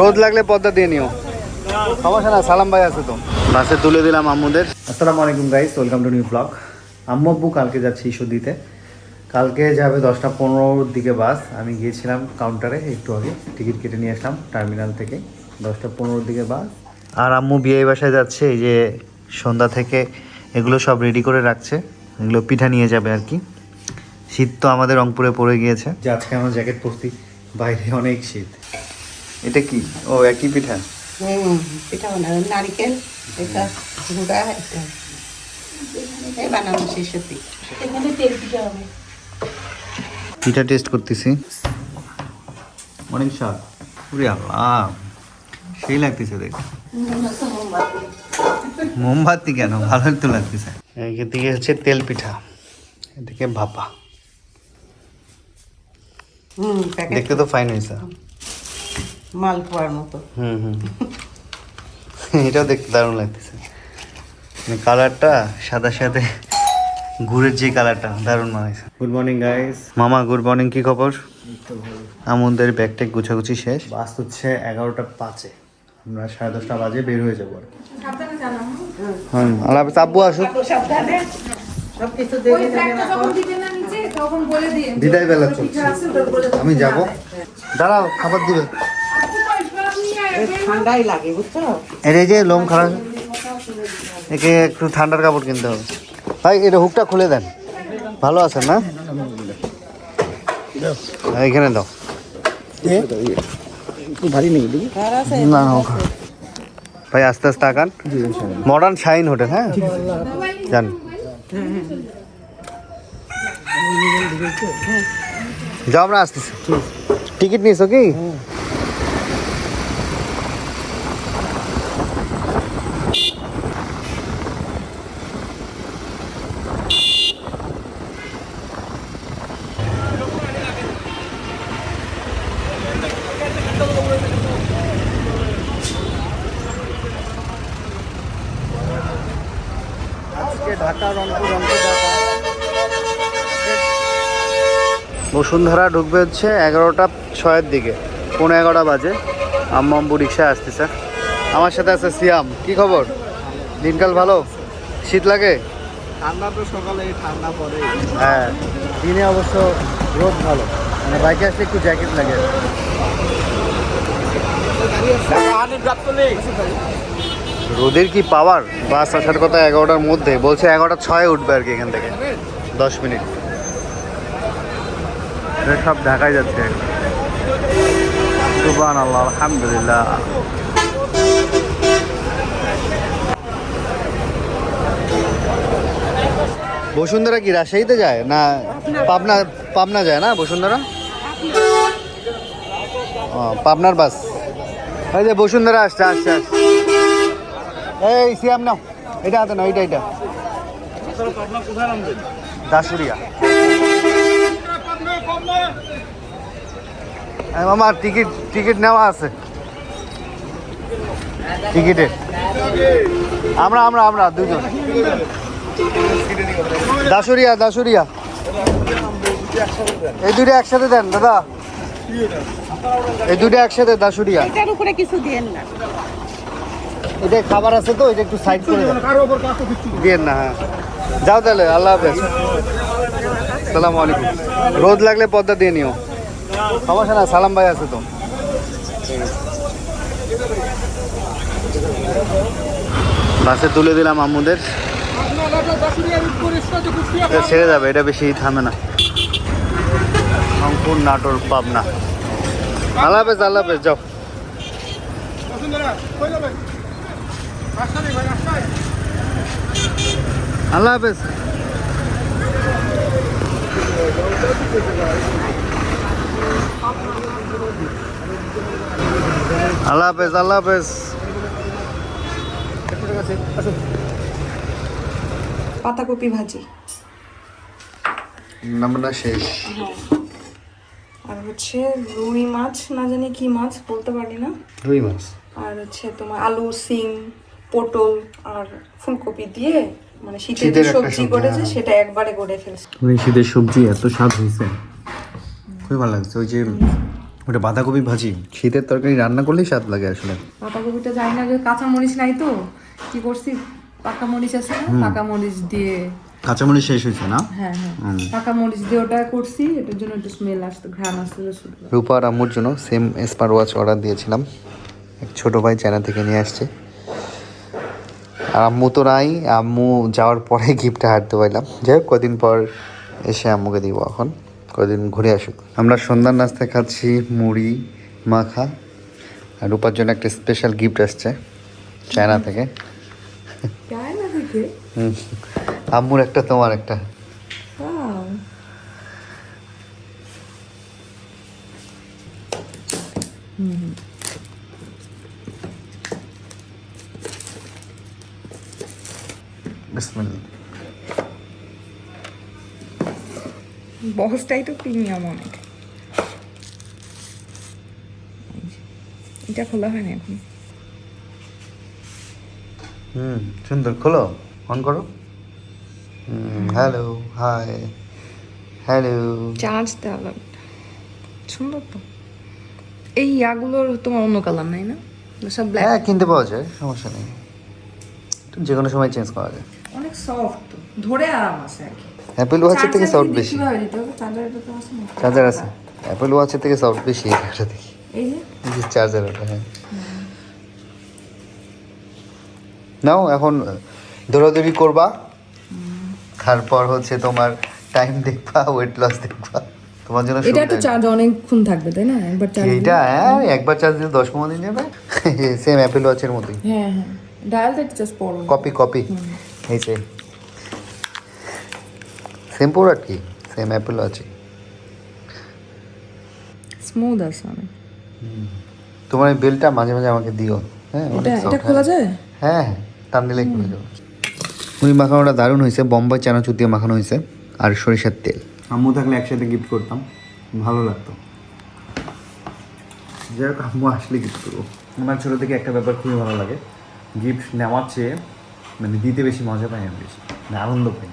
রোদ লাগলে পদ্মা দিয়ে নিও। সমস্যা না সালাম ভাই আছে তো। বাসে তুলে দিলাম আম্মুদের। আসসালামু আলাইকুম guys welcome to new vlog আম্মু আব্বু কালকে যাচ্ছি ইস্যু দিতে কালকে যাবে দশটা পনেরোর দিকে বাস। আমি গিয়েছিলাম কাউন্টারে একটু আগে টিকিট কেটে নিয়ে আসলাম টার্মিনাল থেকে। দশটা পনেরোর দিকে বাস। আর আম্মু বিয়ে বাসায় যাচ্ছে এই যে সন্ধ্যা থেকে এগুলো সব রেডি করে রাখছে। এগুলো পিঠা নিয়ে যাবে আর কি। শীত তো আমাদের রংপুরে পড়ে গিয়েছে। যে আজকে আমার জ্যাকেট পরছি বাইরে অনেক শীত। এটা কি? ও একই পিঠা? হুম এটা বানানো নারিকেল এটা গুঁড়া এটা। এটাই বানানো শিশুতি এখানে তেল পিঠা হবে। পিঠা টেস্ট করতেছি। অনেক স্বাদ পুরি আল্লাহ। সেই লাগতেছে দেখ। মোমবাতি কেন? ভালো তো লাগতেছে। এদিকে হচ্ছে তেল পিঠা এদিকে ভাপা। হুম দেখতে তো ফাইন হয়েছে। মালপোয়ার মতো। হুম হুম। এটাও দেখতে দারুণ লাগতেছে। মানে কালারটা সাদা সাথে গুড়ের যে কালারটা দারুণ মানাইছে গুড মর্নিং গাইস মামা গুড মর্নিং কি খবর? আমাদের ব্যাগ ট্যাগ গুছাগুছি শেষ। বাস হচ্ছে এগারোটা পাঁচে। আমরা সাড়ে দশটা বাজে বের হয়ে যাব আর কি। হুম আল্লাহ। আব্বু আসুক। বিদায় বেলা চলছে। আমি যাব। দাঁড়াও খাবার দিবে। ঠান্ডাই লাগে বুঝছ? এর এই যে লোম খারাপ একে একটু ঠান্ডার কাপড় কিনতে হবে। ভাই এটা হুকটা খুলে দেন। ভালো আছেন না? এখানে দাও। আছে না, ভাই আস্তে আস্তে আঁকান মডার্ন শাইন হোটেল হ্যাঁ? জান যাও আমরা আসতেছি। টিকিট নিয়েছো কি? ঢাকা রংপুর রংপুর ঢাকা। বসুন্ধরা ঢুকবে হচ্ছে এগারোটা ছয়ের দিকে পনেরো এগারোটা বাজে। আম্মু আম্বু রিক্সায় আসতেছে। আমার সাথে আছে সিয়াম। কি খবর? দিনকাল ভালো? শীত লাগে? ঠান্ডা তো সকালে ঠান্ডা পড়ে হ্যাঁ। দিনে অবশ্য রোদ ভালো। মানে বাইকে আসলে একটু জ্যাকেট লাগে। রোদের কি পাওয়ার? বাস আসার কথা এগারোটার মধ্যে। বলছে এগারোটা ছয়ে উঠবে আর কি এখান থেকে। দশ মিনিট। সব ঢাকায় যাচ্ছে। আলহামদুলিল্লাহ। বসুন্ধরা কি, রাজশাহীতে যায়? না, পাবনা পাবনা যায় না বসুন্ধরা? পাবনার বাস। এই যে বসুন্ধরা আসছে আসছে আসছে। এই সিয়াম নাও। এটা হাতে নাও, এটা এটা। দাসুরিয়া মামা, টিকিট টিকিট নেওয়া আছে। টিকিটে। আমরা আমরা আমরা, দুজন। দাসুরিয়া দাসুরিয়া এই দুটো একসাথে দেন, দাদা। এই দুটো একসাথে দাসুরিয়া কিছু দিয়েন না। এটা খাবার আছে তো, এটা একটু সাইড করে দিয়েন না হ্যাঁ। যাও তাহলে, আল্লাহ হাফেজ। সালাম আলাইকুম। রোদ লাগলে পদ্মা দিয়ে নিও। সমস্যা না, সালাম ভাই আছে তো। বাসে তুলে দিলাম আম্মুদের। ছেড়ে যাবে, এটা বেশি থামে না। রংপুর নাটোর পাবনা। আল্লাহ হাফেজ আল্লাহ হাফেজ, যাও। আল্লাহ হাফেজ। আল্লাহ হাফেজ আল্লাহ হাফেজ। পাতাকপি ভাজি। নামটা শেষ। আর হচ্ছে রুই মাছ না জানি কি মাছ বলতে পারি না? রুই মাছ। আর হচ্ছে তোমার আলু সিম। পটল আর ফুলকপি দিয়ে মানে শীতের শীতের সবজি করেছে হ্যাঁ। সেটা একবারে করে ফেলছে। শীতের সবজি এত স্বাদ হয়েছে। খুবই ভালো লাগছে। ওই যে ওটা বাঁধাকপি ভাজি শীতের তরকারি রান্না করলেই স্বাদ লাগে আসলে। পাতাকপিটা জানি না যে কাঁচা মরিচ নাই তো কি করছি? পাকা মরিচ আছে না? পাকা মরিচ দিয়ে কাঁচা মরিচ শেষ হয়েছে না? হ্যাঁ হ্যাঁ। পাকা মরিচ দিয়ে ওটা করছি এটার জন্য একটু স্মেল আসতো ঘ্রাণ আসতো রসুন রূপা আর আম্মুর জন্য সেম স্মার্ট ওয়াচ অর্ডার দিয়েছিলাম। এক ছোট ভাই চায়না থেকে নিয়ে আসছে। আর আম্মু তো নাই আম্মু যাওয়ার পরে গিফটটা হাঁটতে পারলাম। যাই হোক কদিন পর এসে আম্মুকে দিব এখন। কদিন ঘুরে আসুক। আমরা সন্ধ্যার নাস্তায় খাচ্ছি মুড়ি মাখা। আর রূপার জন্য একটা স্পেশাল গিফট আসছে চায়না থেকে। হুম। আম্মুর একটা তোমার একটা। Wow. বিসমিল্লাহ। বক্সটাই তো প্রিমিয়াম অনেক। এটা খোলা হয় না এখন? হুম সুন্দর খোলো অন করো। Hello hi hello. চার্জ দেওয়া লাগবে সুন্দর তো। এই ইয়াগুলোর তোমার অন্য কালার নাই না? সব ব্ল্যাক হ্যাঁ কিনতে পাওয়া যায় সমস্যা নেই। যে কোনো সময় চেঞ্জ করা যায়। অনেক সফট ধরে আরাম আছে আর কি। অ্যাপেল ওয়াচের থেকে সফট বেশি। কীভাবে দিতে হবে? চার্জার তো আছে। চার্জার আছে অ্যাপেল ওয়াচের থেকে সফট বেশি এটা দেখি। এই যে? চার্জার ওটা হ্যাঁ। নাও এখন দৌড়াদৌড়ি করবা। তারপর হচ্ছে তোমার টাইম দেখবা ওয়েট লস দেখবা। তোমার জন্য এটা তো চার্জ অনেকক্ষণ থাকবে তাই না? একবার চার্জ এইটা হ্যাঁ একবার চার্জ দিলে দশ পনেরো দিন যাবে। সেম অ্যাপেল ওয়াচের মতোই। হ্যাঁ হ্যাঁ। ডায়াল তো জাস্ট পড়ো। কপি কপি এই যে সেম প্রোডাক্ট কি সেম অ্যাপেল আছে. স্মুথ আছে অনেক। তোমার এই বেলটা মাঝে মাঝে আমাকে দিও হ্যাঁ? এটা এটা খোলা যায়? হ্যাঁ টান দিলেই খুলে যাবে। মুড়ি মাখানোটা দারুণ হয়েছে বোম্বাই চানাচুর দিয়ে মাখানো হয়েছে আর সরিষার তেল। আম্মু থাকলে একসাথে গিফট করতাম ভালো লাগতো। যাই হোক আম্মু আসলে গিফট করব। আমার ছোটো থেকে একটা ব্যাপার খুবই ভালো লাগে। গিফট নেওয়ার চেয়ে মানে দিতে বেশি মজা পাই আমি বেশি মানে আনন্দ পাই।